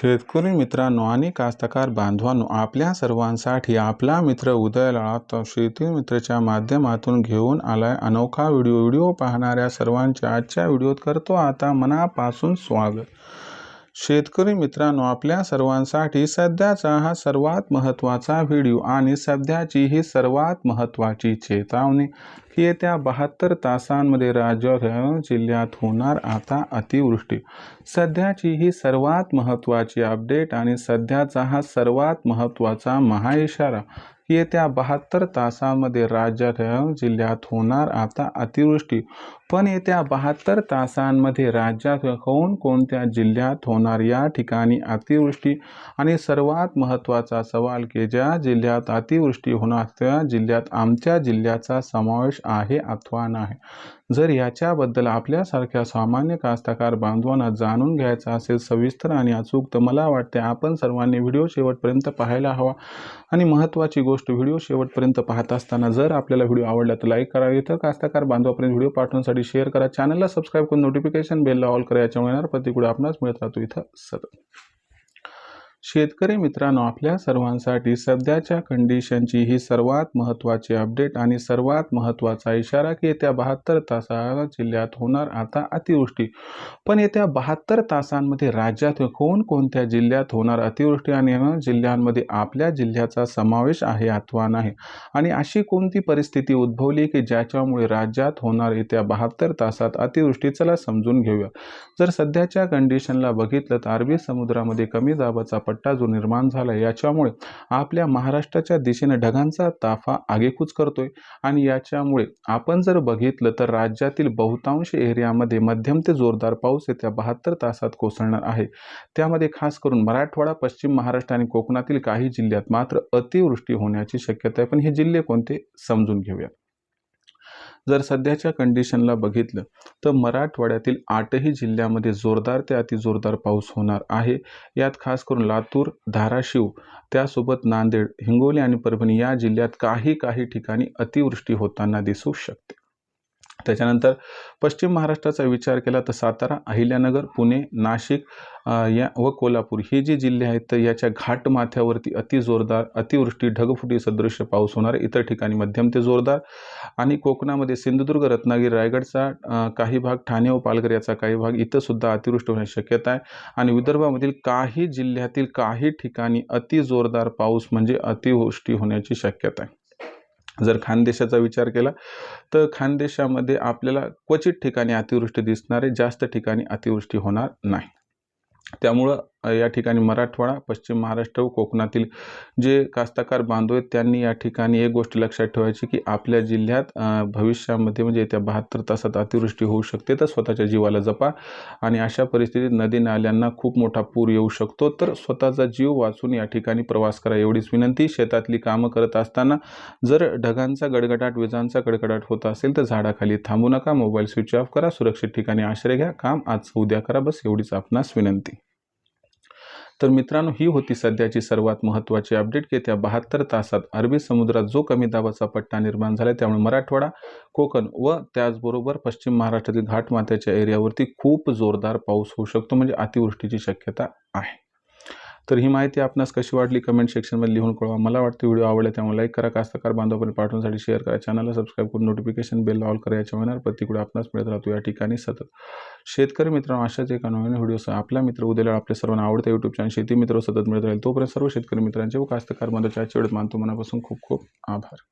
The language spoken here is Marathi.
शेतकरी मित्रांनो आणि कास्तकार बांधवांनो आपल्या सर्वांसाठी आपला मित्र उदयलाळा शेती मित्रच्या माध्यमातून घेऊन आलाय अनोखा व्हिडिओ. व्हिडिओ पाहणाऱ्या सर्वांच्या आजच्या व्हिडिओत करतो आता मनापासून स्वागत. शेतकरी मित्रांनो आपल्या सर्वांसाठी सध्याचा हा सर्वात महत्त्वाचा व्हिडिओ आणि सध्याची ही सर्वात महत्त्वाची चेतावणी. की येत्या बहात्तर तासांमध्ये राज्यात जिल्ह्यात होणार आता अतिवृष्टी. सध्याची ही सर्वात महत्त्वाची अपडेट आणि सध्याचा हा सर्वात महत्त्वाचा महाइशारा. येत्या बहात्तर तासांमध्ये राज्यात जिल्ह्यात होणार आता अतिवृष्टी. पण येत्या बहात्तर तासांमध्ये राज्यात कोणत्या जिल्ह्यात होणार या ठिकाणी अतिवृष्टी? आणि सर्वात महत्त्वाचा सवाल की ज्या जिल्ह्यात अतिवृष्टी होणार त्या जिल्ह्यात आमच्या जिल्ह्याचा समावेश आहे अथवा नाही? जर याच्याबद्दल आपल्यासारख्या सामान्य कास्तकार बांधवांना जाणून घ्यायचं असेल सविस्तर आणि अचूक तर मला वाटते आपण सर्वांनी व्हिडिओ शेवटपर्यंत पाहायला हवा. आणि महत्त्वाची गोष्ट व्हिडिओ शेवटपर्यंत पाहत असताना जर आपल्याला व्हिडिओ आवडला तर लाईक करा इथं कास्तकार बांधवापर्यंत व्हिडिओ पाठवण्यासाठी शेअर करा. चॅनलला सबस्क्राईब करून नोटिफिकेशन बेलला ऑल करा याच्यामुळे येणार प्रतिकूळ आपणास मिळत राहतो. इथं सतत. शेतकरी मित्रांनो आपल्या सर्वांसाठी सध्याच्या कंडिशनची ही सर्वात महत्त्वाची अपडेट आणि सर्वात महत्त्वाचा इशारा की येत्या बहात्तर तासा जिल्ह्यात होणार आता अतिवृष्टी. पण येत्या बहात्तर तासांमध्ये राज्यात कोणकोणत्या जिल्ह्यात होणार अतिवृष्टी आणि जिल्ह्यांमध्ये आपल्या जिल्ह्याचा समावेश आहे अथवा नाही? आणि अशी कोणती परिस्थिती उद्भवली की ज्याच्यामुळे राज्यात होणार येत्या बहात्तर तासात अतिवृष्टी? चला समजून घेऊया. जर सध्याच्या कंडिशनला बघितलं तर अरबी समुद्रामध्ये कमी दाबाचा पट्टा जो निर्माण झाला याच्यामुळे आपल्या महाराष्ट्राच्या दिशेने ढगांचा ताफा आगेकूच करतोय. आणि याच्यामुळे आपण जर बघितलं तर राज्यातील बहुतांश एरियामध्ये मध्यम ते जोरदार पाऊस येत्या बहात्तर तासात कोसळणार आहे. त्यामध्ये खास करून मराठवाडा पश्चिम महाराष्ट्र आणि कोकणातील काही जिल्ह्यात मात्र अतिवृष्टी होण्याची शक्यता आहे. पण हे जिल्हे कोणते? समजून घेऊया. जर सध्याच्या कंडिशनला बघितलं तर मराठवाड्यातील आठही जिल्ह्यामध्ये जोरदार ते अतिजोरदार पाऊस होणार आहे. यात खास करून लातूर धाराशिव त्यासोबत नांदेड हिंगोली आणि परभणी या जिल्ह्यात काही काही ठिकाणी अतिवृष्टी होताना दिसू शकते. त्याच्यानंतर पश्चिम महाराष्ट्राचा विचार केला तर सातारा अहिल्यानगर पुणे नाशिक या व कोल्हापूर हे जे जिल्हे आहेत तर याच्या घाट माथ्यावरती अतिजोरदार अतिवृष्टी ढगफुटी सदृश्य पाऊस होणार इतर ठिकाणी मध्यम ते जोरदार. आणि कोकणामध्ये सिंधुदुर्ग रत्नागिरी रायगडचा काही भाग ठाणे व पालघर याचा काही भाग इथं सुद्धा अतिवृष्टी होण्याची शक्यता आहे. आणि विदर्भामधील काही जिल्ह्यातील काही ठिकाणी अति जोरदार पाऊस म्हणजे अतिवृष्टी होण्याची शक्यता आहे. जर खानदेशाचा विचार केला तर खानदेशामध्ये आपल्याला क्वचित ठिकाणी अतिवृष्टी दिसणार आहे जास्त ठिकाणी अतिवृष्टी होणार नाही. त्यामुळं या ठिकाणी मराठवाडा पश्चिम महाराष्ट्र व कोकणातील जे कास्तकार बांधव आहेत त्यांनी या ठिकाणी एक गोष्ट लक्षात ठेवायची की आपल्या जिल्ह्यात भविष्यामध्ये म्हणजे येत्या बहात्तर तासात अतिवृष्टी होऊ शकते. तर स्वतःच्या जीवाला जपा आणि अशा परिस्थितीत नदी नाल्यांना खूप मोठा पूर येऊ शकतो. तर स्वतःचा जीव वाचून या ठिकाणी प्रवास करा एवढीच विनंती. शेतातली कामं करत असताना जर ढगांचा गडगडाट विजांचा गडगडाट होत असेल तर झाडाखाली थांबू नका. मोबाईल स्विच ऑफ करा. सुरक्षित ठिकाणी आश्रय घ्या. काम आज उद्या करा. बस एवढीच आपणास विनंती. तर मित्रांनो ही होती सध्याची सर्वात महत्त्वाची अपडेट की त्या बहात्तर तासात अरबी समुद्रात जो कमी दाबाचा पट्टा निर्माण झाला त्यामुळे मराठवाडा कोकण व त्याचबरोबर पश्चिम महाराष्ट्रातील घाटमाथ्याच्या एरियावरती खूप जोरदार पाऊस होऊ शकतो म्हणजे अतिवृष्टीची शक्यता आहे. तर ही माहिती आपणास कशी वाटली कमेंट सेक्शनमध्ये लिहून कळवा. मला वाटतं व्हिडिओ आवडला त्यामुळे लाईक करा. कास्तकार बांधवापर्यंत पाठवण्यासाठी शेअर करा. चॅनलला सबस्क्राईब करून नोटिफिकेशन बेल ऑल करा. याच्या होणार प्रतिकडे आपणास मिळत राहतो. या ठिकाणी सतत. शेतकरी मित्रांनो अशाच एका नवीन व्हिडिओसह आपला मित्र उद्याला आपल्या सर्वांना आवडता यूट्यूब चॅनल शेती मित्र सतत मिळत राहील. तोपर्यंत सर्व शेतकरी मित्रांचे व कास्तकार बांधवच्या आजच्या वेळेत मानतो. मनापासून खूप खूप आभार.